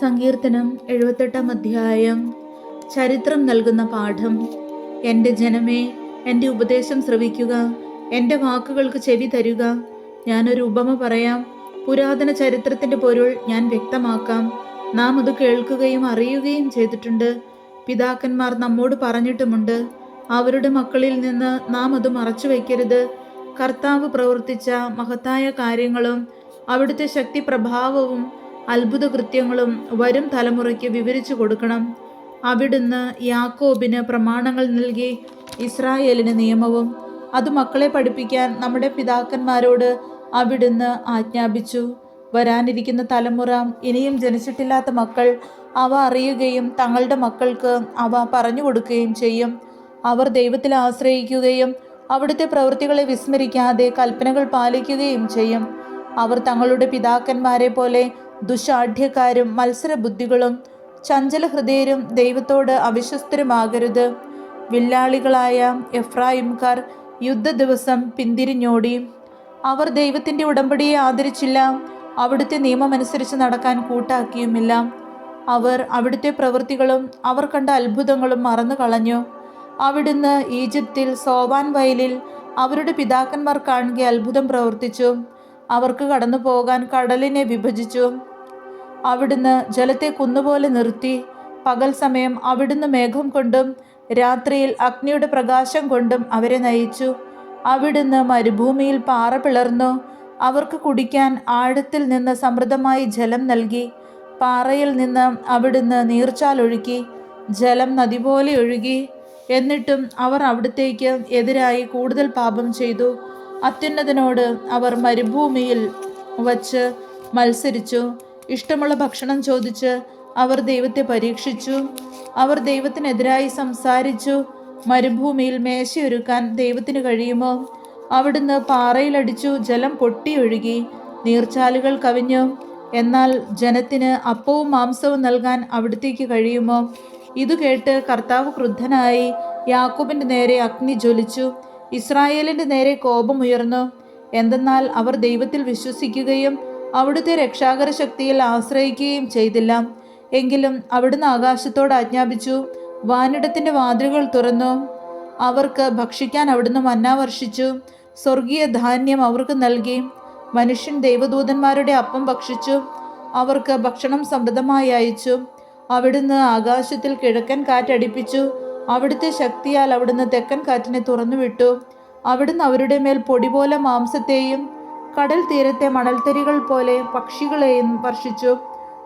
സങ്കീർത്തനം എഴുപത്തെട്ടാം അധ്യായം. ചരിത്രം നൽകുന്ന പാഠം. എന്റെ ജനമേ എന്റെ ഉപദേശം ശ്രവിക്കുക. എന്റെ വാക്കുകൾക്ക് ചെവി തരുക. ഞാനൊരു ഉപമ പറയാം. പുരാതന ചരിത്രത്തിന്റെ പൊരുൾ ഞാൻ വ്യക്തമാക്കാം. നാം അത് കേൾക്കുകയും അറിയുകയും ചെയ്തിട്ടുണ്ട്. പിതാക്കന്മാർ നമ്മോട് പറഞ്ഞിട്ടുമുണ്ട്. അവരുടെ മക്കളിൽ നിന്ന് നാം അത് മറച്ചു വയ്ക്കരുത്. കർത്താവ് പ്രവർത്തിച്ച മഹത്തായ കാര്യങ്ങളും അവിടുത്തെ ശക്തി പ്രഭാവവും അത്ഭുത കൃത്യങ്ങളും വരും തലമുറയ്ക്ക് വിവരിച്ചു കൊടുക്കണം. അവിടുന്ന് യാക്കോബിന് പ്രമാണങ്ങൾ നൽകി ഇസ്രായേലിന് നിയമവും. അത് മക്കളെ പഠിപ്പിക്കാൻ നമ്മുടെ പിതാക്കന്മാരോട് അവിടുന്ന് ആജ്ഞാപിച്ചു. വരാനിരിക്കുന്ന തലമുറ ഇനിയും ജനിച്ചിട്ടില്ലാത്ത മക്കൾ അവ അറിയുകയും തങ്ങളുടെ മക്കൾക്ക് അവ പറഞ്ഞു കൊടുക്കുകയും ചെയ്യും. അവർ ദൈവത്തിൽ ആശ്രയിക്കുകയും അവിടുത്തെ പ്രവൃത്തികളെ വിസ്മരിക്കാതെ കൽപ്പനകൾ പാലിക്കുകയും ചെയ്യും. അവർ തങ്ങളുടെ പിതാക്കന്മാരെ പോലെ ദുശാഠ്യക്കാരും മത്സരബുദ്ധികളും ചഞ്ചല ഹൃദയരും ദൈവത്തോട് അവിശ്വസ്തരുമാകരുത്. വില്ലാളികളായ എഫ്രായിംകാർ യുദ്ധ ദിവസം പിന്തിരിഞ്ഞോടി. അവർ ദൈവത്തിന്റെ ഉടമ്പടിയെ ആദരിച്ചില്ല. അവിടുത്തെ നിയമമനുസരിച്ച് നടക്കാൻ കൂട്ടാക്കിയുമില്ല. അവർ അവിടുത്തെ പ്രവൃത്തികളും അവർ കണ്ട അത്ഭുതങ്ങളും മറന്നു കളഞ്ഞു അവിടുന്ന് ഈജിപ്തിൽ സോവാൻ വയലിൽ അവരുടെ പിതാക്കന്മാർ കാണുക അത്ഭുതം പ്രവർത്തിച്ചു. അവർക്ക് കടന്നു പോകാൻ കടലിനെ വിഭജിച്ചു. അവിടുന്ന് ജലത്തെ കുന്നുപോലെ നിർത്തി. പകൽ സമയം അവിടുന്ന് മേഘം കൊണ്ടും രാത്രിയിൽ അഗ്നിയുടെ പ്രകാശം കൊണ്ടും അവരെ നയിച്ചു. അവിടുന്ന് മരുഭൂമിയിൽ പാറ പിളർന്നു. അവർക്ക് കുടിക്കാൻ ആഴത്തിൽ നിന്ന് സമൃദ്ധമായി ജലം നൽകി. പാറയിൽ നിന്ന് അവിടുന്ന് നീർച്ചാലൊഴുക്കി ജലം നദി പോലെ ഒഴുകി. എന്നിട്ടും അവർ അവിടത്തേക്ക് എതിരായി കൂടുതൽ പാപം ചെയ്തു. അത്യുന്നതിനോട് അവർ മരുഭൂമിയിൽ വച്ച് മത്സരിച്ചു. ഇഷ്ടമുള്ള ഭക്ഷണം ചോദിച്ച് അവർ ദൈവത്തെ പരീക്ഷിച്ചു. അവർ ദൈവത്തിനെതിരായി സംസാരിച്ചു. മരുഭൂമിയിൽ മേശയൊരുക്കാൻ ദൈവത്തിന് കഴിയുമോ? അവിടുന്ന് പാറയിലടിച്ചു ജലം പൊട്ടിയൊഴുകി. നീർച്ചാലുകൾ കവിഞ്ഞു. എന്നാൽ ജനത്തിന് അപ്പവും മാംസവും നൽകാൻ അവിടത്തേക്ക് കഴിയുമോ? ഇത് കേട്ട് കർത്താവ് ക്രുദ്ധനായി യാക്കോബിന്റെ നേരെ അഗ്നി ജ്വലിച്ചു. ഇസ്രായേലിന്റെ നേരെ കോപമുയർന്നു. എന്തെന്നാൽ അവർ ദൈവത്തിൽ വിശ്വസിക്കുകയും അവിടുത്തെ രക്ഷാകര ശക്തിയിൽ ആശ്രയിക്കുകയും ചെയ്തില്ല. എങ്കിലും അവിടുന്ന് ആകാശത്തോട് ആജ്ഞാപിച്ചു വാനിടത്തിന്റെ വാതിലുകൾ തുറന്നു. അവർക്ക് ഭക്ഷിക്കാൻ അവിടുന്ന് മന്ന വർഷിച്ചു. സ്വർഗീയ ധാന്യം അവർക്ക് നൽകി. മനുഷ്യൻ ദൈവദൂതന്മാരുടെ അപ്പം ഭക്ഷിച്ചു. അവർക്ക് ഭക്ഷണം സമൃദ്ധമായി അയച്ചു. അവിടുന്ന് ആകാശത്തിൽ കിഴക്കൻ കാറ്റടിപ്പിച്ചു അവിടുത്തെ ശക്തിയാൽ അവിടുന്ന് തെക്കൻ കാറ്റിനെ തുറന്നുവിട്ടു. അവിടുന്ന് അവരുടെ മേൽ പൊടി പോലെ മാംസത്തെയും കടൽ തീരത്തെ മണൽത്തരികൾ പോലെ പക്ഷികളെയും വർഷിച്ചു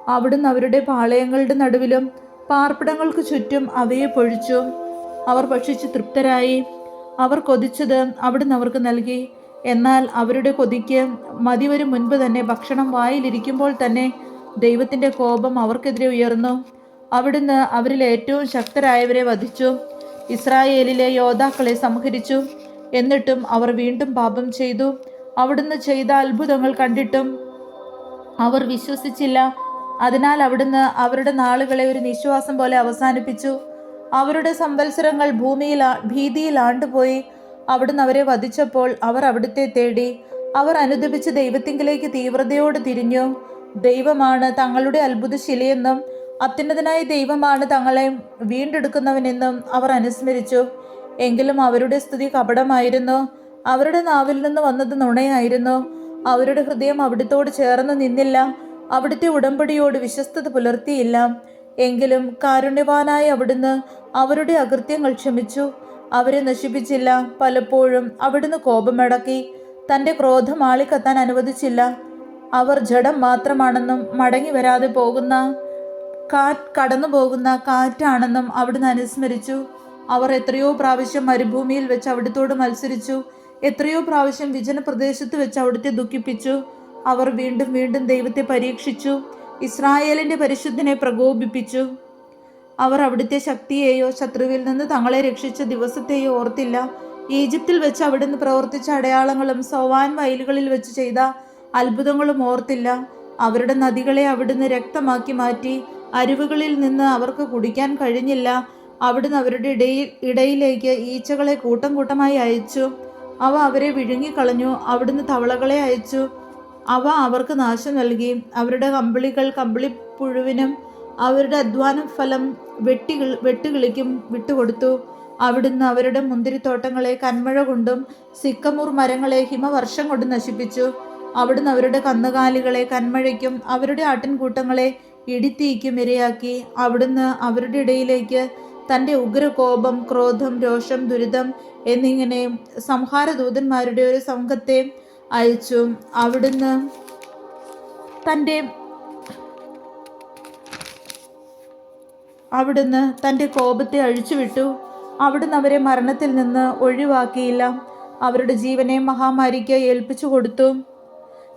അവിടുന്ന് അവരുടെ പാളയങ്ങളുടെ നടുവിലും പാർപ്പിടങ്ങൾക്ക് ചുറ്റും അവയെ പൊഴിച്ചു. അവർ ഭക്ഷിച്ച് തൃപ്തരായി. അവർ കൊതിച്ചത് അവിടുന്ന് അവർക്ക് നൽകി. എന്നാൽ അവരുടെ കൊതിക്ക് മതിവരും മുൻപ് തന്നെ ഭക്ഷണം വായിലിരിക്കുമ്പോൾ തന്നെ ദൈവത്തിന്റെ കോപം അവർക്കെതിരെ ഉയർന്നു. അവിടുന്ന് അവരിൽ ഏറ്റവും ശക്തരായവരെ വധിച്ചു. ഇസ്രായേലിലെ യോദ്ധാക്കളെ സംഹരിച്ചു. എന്നിട്ടും അവർ വീണ്ടും പാപം ചെയ്തു. അവിടുന്ന് ചെയ്ത അത്ഭുതങ്ങൾ കണ്ടിട്ടും അവർ വിശ്വസിച്ചില്ല. അതിനാൽ അവിടുന്ന് അവരുടെ നാളുകളെ ഒരു നിശ്വാസം പോലെ അവസാനിപ്പിച്ചു. അവരുടെ സംവത്സരങ്ങൾ ഭൂമിയിൽ ഭീതിയിൽ ആണ്ടുപോയി. അവിടുന്ന് അവരെ വധിച്ചപ്പോൾ അവർ അവിടുത്തെ തേടി. അവർ അനുദപിച്ച് ദൈവത്തിങ്കിലേക്ക് തീവ്രതയോട് തിരിഞ്ഞു. ദൈവമാണ് തങ്ങളുടെ അത്ഭുതശിലയെന്നും അത്യുന്നതനായ ദൈവമാണ് തങ്ങളെ വീണ്ടെടുക്കുന്നവനെന്നും അവർ അനുസ്മരിച്ചു. എങ്കിലും അവരുടെ സ്തുതി കപടമായിരുന്നു. അവരുടെ നാവിൽ നിന്ന് വന്നത് നുണയായിരുന്നു. അവരുടെ ഹൃദയം അവിടുത്തോട് ചേർന്ന് നിന്നില്ല. അവിടുത്തെ ഉടമ്പടിയോട് വിശ്വസ്തത പുലർത്തിയില്ല. എങ്കിലും കാരുണ്യവാനായി അവിടുന്ന് അവരുടെ അകൃത്യങ്ങൾ ക്ഷമിച്ചു. അവരെ നശിപ്പിച്ചില്ല. പലപ്പോഴും അവിടുന്ന് കോപമടക്കി തന്റെ ക്രോധം ആളിക്കത്താൻ അനുവദിച്ചില്ല. അവർ ജഡം മാത്രമാണെന്നും മടങ്ങി വരാതെ പോകുന്ന കാറ്റ് കടന്നു പോകുന്ന കാറ്റാണെന്നും അവിടുന്ന് അനുസ്മരിച്ചു. അവർ എത്രയോ പ്രാവശ്യം മരുഭൂമിയിൽ വെച്ച് അവിടുത്തോട് മത്സരിച്ചു. എത്രയോ പ്രാവശ്യം വിജന പ്രദേശത്ത് വെച്ച് അവിടുത്തെ ദുഃഖിപ്പിച്ചു. അവർ വീണ്ടും വീണ്ടും ദൈവത്തെ പരീക്ഷിച്ചു. ഇസ്രായേലിന്റെ പരിശുദ്ധനെ പ്രകോപിപ്പിച്ചു. അവർ അവിടുത്തെ ശക്തിയെയോ ശത്രുവിൽ നിന്ന് തങ്ങളെ രക്ഷിച്ച ദിവസത്തെയോ ഓർത്തില്ല. ഈജിപ്തിൽ വെച്ച് അവിടുന്ന് പ്രവർത്തിച്ച അടയാളങ്ങളും സോവാൻ വയലുകളിൽ വെച്ച് ചെയ്ത അത്ഭുതങ്ങളും ഓർത്തില്ല. അവരുടെ നദികളെ അവിടുന്ന് രക്തമാക്കി മാറ്റി. അരുവുകളിൽ നിന്ന് അവർക്ക് കുടിക്കാൻ കഴിഞ്ഞില്ല. അവിടുന്ന് അവരുടെ ഇടയിൽ ഇടയിലേക്ക് ഈച്ചകളെ കൂട്ടം കൂട്ടമായി അയച്ചു. അവ അവരെ വിഴുങ്ങിക്കളഞ്ഞു. അവിടുന്ന് തവളകളെ അയച്ചു. അവ അവർക്ക് നാശം നൽകി. അവരുടെ കമ്പിളികൾ കമ്പിളിപ്പുഴുവിനും അവരുടെ അധ്വാന ഫലം വെട്ടി വെട്ടുകിളിക്കും വിട്ടുകൊടുത്തു. അവിടുന്ന് അവരുടെ മുന്തിരിത്തോട്ടങ്ങളെ കന്മഴ കൊണ്ടും സിക്കമൂർ മരങ്ങളെ ഹിമവർഷം കൊണ്ട് നശിപ്പിച്ചു. അവിടുന്ന് അവരുടെ കന്നുകാലികളെ കന്മഴയ്ക്കും അവരുടെ ആട്ടിൻകൂട്ടങ്ങളെ ഇടിത്തീക്കും ഇരയാക്കി. അവിടുന്ന് അവരുടെ ഇടയിലേക്ക് തന്റെ ഉഗ്രകോപം ക്രോധം രോഷം ദുരിതം എന്നിങ്ങനെ സംഹാരദൂതന്മാരുടെ ഒരു സംഘത്തെ അയച്ചു. അവിടുന്ന് തന്റെ അവിടുന്ന് തന്റെ കോപത്തെ അഴിച്ചുവിട്ടു. അവിടുന്ന് അവരെ മരണത്തിൽ നിന്ന് ഒഴിവാക്കിയില്ല. അവരുടെ ജീവനെ മഹാമാരിക്ക് ഏൽപ്പിച്ചു കൊടുത്തു.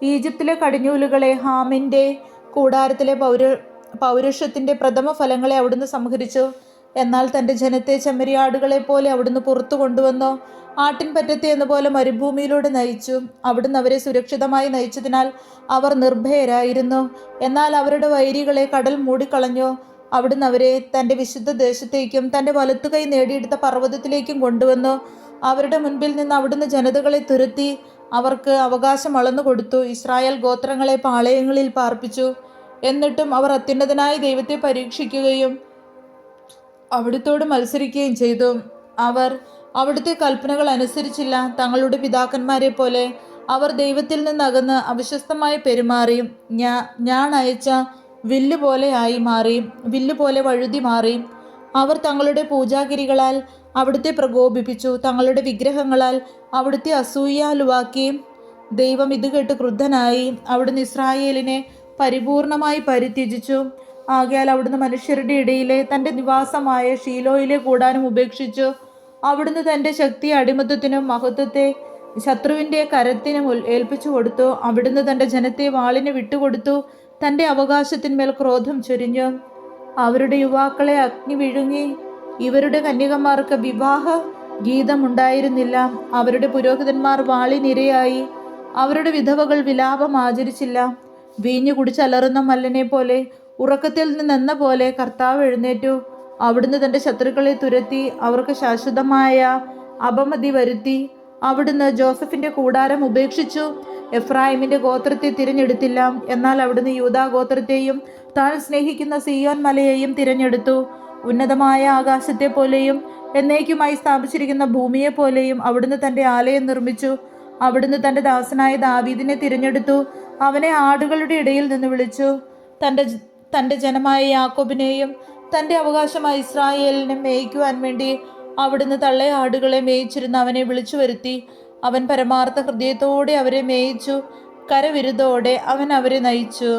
ഈജിപ്തിലെ കടിഞ്ഞൂലുകളെ ഹാമിന്റെ കൂടാരത്തിലെ പൗര പൗരുഷത്തിന്റെ പ്രഥമ ഫലങ്ങളെ അവിടുന്ന് സംഹരിച്ചു. എന്നാൽ തന്റെ ജനത്തെ ചെമ്മരിയാടുകളെ പോലെ അവിടുന്ന് പുറത്തു കൊണ്ടുവന്നോ? ആട്ടിൻപറ്റത്തെ എന്ന പോലെ മരുഭൂമിയിലൂടെ നയിച്ചു. അവിടുന്ന് അവരെ സുരക്ഷിതമായി നയിച്ചതിനാൽ അവർ നിർഭയരായിരുന്നു. എന്നാൽ അവരുടെ വൈരികളെ കടൽ മൂടിക്കളഞ്ഞു? അവിടുന്ന് അവരെ തന്റെ വിശുദ്ധ ദേശത്തേക്കും തന്റെ വലത്തുകൈ നേടിയെടുത്ത പർവതത്തിലേക്കും കൊണ്ടുവന്നു? അവരുടെ മുൻപിൽ നിന്ന് അവിടുന്ന് ജനതകളെ തുരുത്തി അവർക്ക് അവകാശം അളന്നു കൊടുത്തു. ഇസ്രായേൽ ഗോത്രങ്ങളെ പാളയങ്ങളിൽ പാർപ്പിച്ചു. എന്നിട്ടും അവർ അത്യുന്നതനായ ദൈവത്തെ പരീക്ഷിക്കുകയും അവിടുത്തോട് മത്സരിക്കുകയും ചെയ്തു. അവർ അവിടുത്തെ കൽപ്പനകൾ അനുസരിച്ചില്ല. തങ്ങളുടെ പിതാക്കന്മാരെ പോലെ അവർ ദൈവത്തിൽ നിന്നകന്ന് അവിശ്വസ്തമായി പെരുമാറി. ഞാ ഞാൻ അയച്ച വില്ല് പോലെ ആയി മാറി. വില്ല് പോലെ വഴുതി മാറി. അവർ തങ്ങളുടെ പൂജാഗിരികളാൽ അവിടുത്തെ പ്രകോപിപ്പിച്ചു. തങ്ങളുടെ വിഗ്രഹങ്ങളാൽ അവിടുത്തെ അസൂയാലുവാക്കി ദൈവം ഇത് കേട്ട് ക്രുദ്ധനായി. അവിടുന്ന് ഇസ്രായേലിനെ പരിപൂർണമായി പരിത്യജിച്ചു. ആകയാൽ അവിടുന്ന് മനുഷ്യരുടെ ഇടയിലെ തന്റെ നിവാസമായ ഷീലോയിലെ കൂടാനും ഉപേക്ഷിച്ചു അവിടുന്ന് തന്റെ ശക്തി അടിമത്തത്തിനും മഹത്വത്തെ ശത്രുവിന്റെ കരത്തിനും ഏൽപ്പിച്ചു കൊടുത്തു. അവിടുന്ന് തന്റെ ജനത്തെ വാളിന് വിട്ടുകൊടുത്തു. തന്റെ അവകാശത്തിന്മേൽ ക്രോധം ചൊരിഞ്ഞു. അവരുടെ യുവാക്കളെ അഗ്നി വിഴുങ്ങി. ഇവരുടെ കന്യകമാർക്ക് വിവാഹ ഗീതമുണ്ടായിരുന്നില്ല. അവരുടെ പുരോഹിതന്മാർ വാളിനിരയായി. അവരുടെ വിധവകൾ വിലാപം ആചരിച്ചില്ല. വീഞ്ഞു കുടിച്ചലറുന്ന മല്ലനെ പോലെ ഉറക്കത്തിൽ നിന്നെന്ന പോലെ കർത്താവ് എഴുന്നേറ്റു. അവിടുന്ന് തന്റെ ശത്രുക്കളെ തുരത്തി അവർക്ക് ശാശ്വതമായ അപമതി വരുത്തി. അവിടുന്ന് ജോസഫിന്റെ കൂടാരം ഉപേക്ഷിച്ചു. എഫ്രാഹിമിന്റെ ഗോത്രത്തെ തിരഞ്ഞെടുത്തില്ല. എന്നാൽ അവിടുന്ന് യൂതാ ഗോത്രത്തെയും താൻ സ്നേഹിക്കുന്ന സിയോൻ മലയെയും തിരഞ്ഞെടുത്തു. ഉന്നതമായ ആകാശത്തെ പോലെയും എന്നേക്കുമായി സ്ഥാപിച്ചിരിക്കുന്ന ഭൂമിയെ പോലെയും അവിടുന്ന് തന്റെ ആലയം നിർമ്മിച്ചു. അവിടുന്ന് തന്റെ ദാസനായ ദാവീദിനെ തിരഞ്ഞെടുത്തു. അവനെ ആടുകളുടെ ഇടയിൽ നിന്ന് വിളിച്ചു. തന്റെ തന്റെ ജനമായ യാക്കോബിനെയും തന്റെ അവകാശമായ ഇസ്രായേലിനെ മേയ്ക്കുവാൻ വേണ്ടി അവിടുന്ന് തള്ളയ ആടുകളെ മേയിച്ചിരുന്ന അവനെ വിളിച്ചു വരുത്തി. അവൻ പരമാർത്ഥ ഹൃദയത്തോടെ അവരെ മേയിച്ചു കരവിരുതോടെ അവൻ അവരെ നയിച്ചു.